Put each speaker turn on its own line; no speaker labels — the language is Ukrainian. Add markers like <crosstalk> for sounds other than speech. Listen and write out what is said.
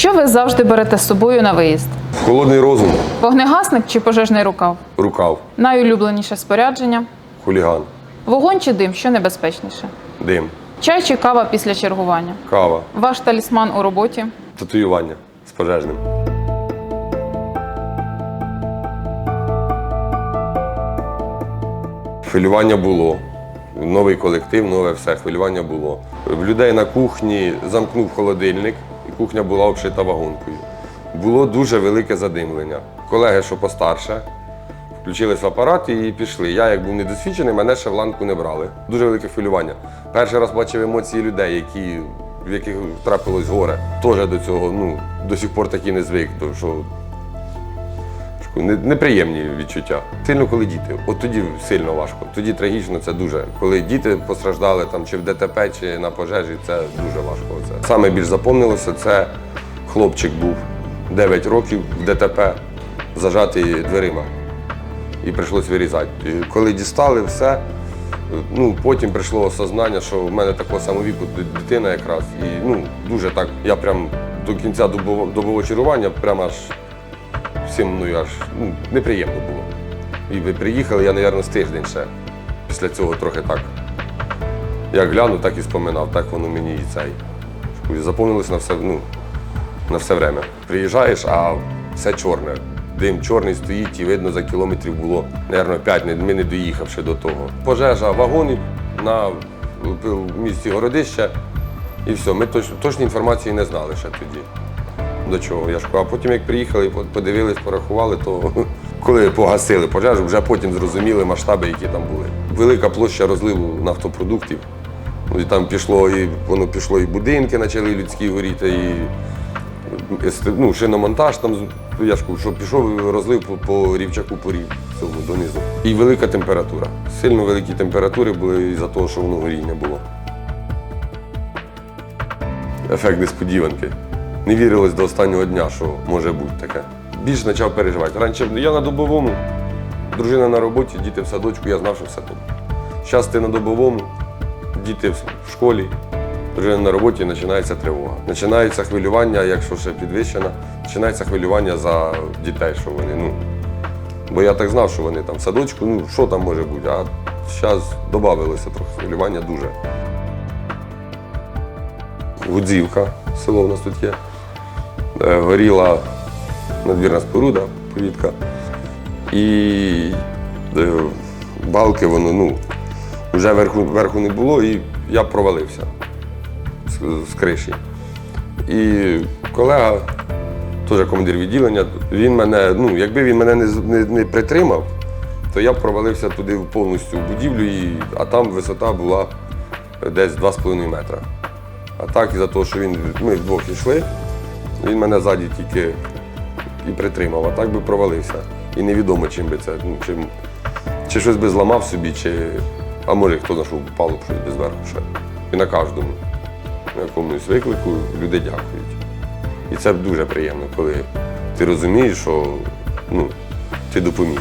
Що ви завжди берете з собою на виїзд?
Холодний розум,
Вогнегасник чи пожежний рукав?
рукав,
Найулюбленіше спорядження?
хуліган,
Вогонь чи дим, що небезпечніше?
дим,
Чай чи кава після чергування?
кава,
Ваш талісман у роботі?
татуювання з пожежним. Хвилювання було. Новий колектив, нове все, хвилювання було. В людей на кухні замкнув холодильник, кухня була обшита вагонкою. Було дуже велике задимлення. Колеги, що постарше, включились в апарат і пішли. Я, як був недосвідчений, мене ще в ланку не брали. Дуже велике хвилювання. Перший раз бачив емоції людей, які, в яких трапилось горе. Теж до цього ну, до сих пор такі не звик. що Не- Неприємні відчуття. Сильно, коли діти. От тоді сильно важко. Тоді трагічно це дуже. Коли діти постраждали там чи в ДТП, чи на пожежі, це дуже важко. Це. Саме більш запомнилося, це хлопчик був 9 років в ДТП, зажатий дверима. І прийшлось вирізати. І коли дістали все, ну, потім прийшло осознання, що в мене такого самого віку д- дитина якраз. І ну, дуже так, я прям до кінця добового чарування прямо аж всім мною аж ну, неприємно було. І ви приїхали, я, мабуть, з тиждень ще. Після цього трохи так. Як гляну, так і споминав, так воно мені і цей. І Запомнилось на все, ну, на все время. Приїжджаєш, а все чорне. Дим чорний стоїть і видно за кілометрів було, мабуть, 5, ми не доїхавши до того. Пожежа вагонів на в місті Городище. І все, ми точ, точної інформації не знали ще тоді до чого. Я ж кажу, а потім, як приїхали, по- подивились, порахували, то <laughs> коли погасили пожежу, вже потім зрозуміли масштаби, які там були. Велика площа розливу нафтопродуктів. Ну, і там пішло, і воно пішло, і будинки почали людські горіти, і ну, шиномонтаж там, я ж кажу, що пішов розлив по, по рівчаку по рів донизу. І велика температура. Сильно великі температури були із-за того, що воно горіння було. ефект несподіванки. Не вірилось до останнього дня, що може бути таке. Більш почав переживати. Раніше я на добовому, дружина на роботі, діти в садочку, я знав, що все тут. Зараз ти на добовому, діти в школі, дружина на роботі, починається тривога. Починається хвилювання, якщо ще підвищено, починається хвилювання за дітей, що вони. ну. Бо я так знав, що вони там в садочку, ну що там може бути, а зараз додавалося трохи хвилювання дуже. Гудзівка, село у нас тут є. Е, Горіла надвірна споруда, повітка. І е, балки воно, ну, вже верху, верху не було, і я провалився з, з криші. І колега, теж командир відділення, він мене, ну, якби він мене не, не, не притримав, то я б провалився туди повністю в будівлю, і, а там висота була десь 2,5 метра. А так, із-за того, що він, ми вдвох йшли, він мене ззаді тільки і притримав, а так би провалився. І невідомо, чим би це, ну, чим, чи щось би зламав собі, чи, а може хто знайшов б щось би зверху ще. І на кожному, на якомусь виклику люди дякують. І це дуже приємно, коли ти розумієш, що ну, ти допоміг.